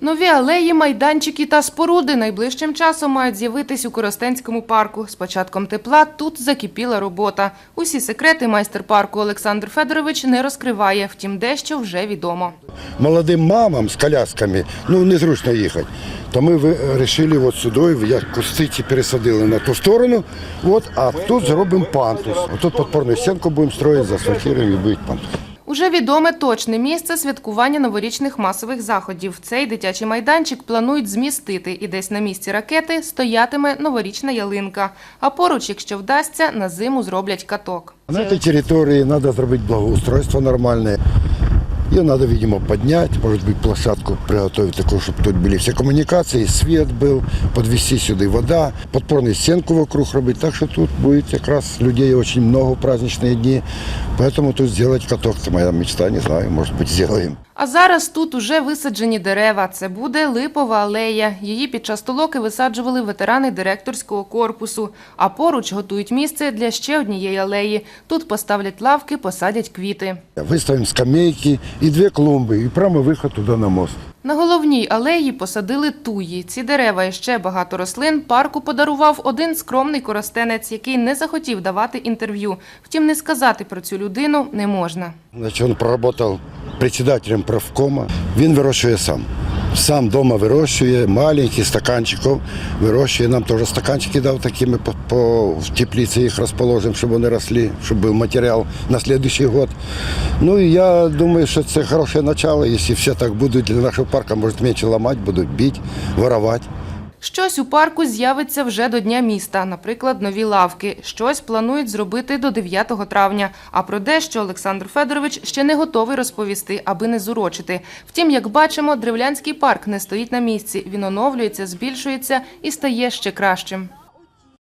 Нові алеї, майданчики та споруди найближчим часом мають з'явитись у Коростенському парку. З початком тепла тут закипіла робота. Усі секрети майстер парку Олександр Федорович не розкриває, втім, дещо вже відомо. молодым мамам с колясками, ну, незручно їхати. То ми вирішили от сюди, я кусти ці пересадили на ту сторону, от, а тут зробимо пантус. Отут підпорну стінку будемо строїти, заасфальтуємо і буде пантус. Уже відоме точне місце святкування новорічних масових заходів. Цей дитячий майданчик планують змістити, і десь на місці ракети стоятиме новорічна ялинка. А поруч, якщо вдасться, на зиму зроблять каток. На цій території треба зробити благоустройство нормальное. Ее надо, видимо, поднять, может быть, площадку приготовить такую, чтобы тут были все коммуникации, свет был, подвести сюда вода, подпорную стенку вокруг робить. Так что тут будет как раз людей очень много в праздничные дни. Поэтому тут сделать каток, это моя мечта, не знаю, может быть, сделаем. А зараз тут уже висаджені дерева. Це буде липова алея. Її під час толоки висаджували ветерани директорського корпусу. А поруч готують місце для ще однієї алеї. Тут поставлять лавки, посадять квіти. Выставим скамейки и дві клумби, і прямо виход туди на мост. На головній алеї посадили туї. Ці дерева і ще багато рослин парку подарував один скромний коростенець, який не захотів давати інтерв'ю. Втім, не сказати про цю людину не можна. Значить, він працював председателем правкома. Він вирощує сам. Сам вдома вирощує, маленький стаканчиком вирощує. Нам теж стаканчики дав такими по, по в тепліці їх розположимо, щоб вони росли, щоб був матеріал на наступний год. Ну і я думаю, що це хороше начало. Якщо все так будуть для нашого парку, може менше ламати, будуть бити, воровати. Щось у парку з'явиться вже до Дня міста, наприклад, нові лавки. Щось планують зробити до 9 травня. А про дещо Олександр Федорович ще не готовий розповісти, аби не зурочити. Втім, як бачимо, древлянський парк не стоїть на місці. Він оновлюється, збільшується і стає ще кращим.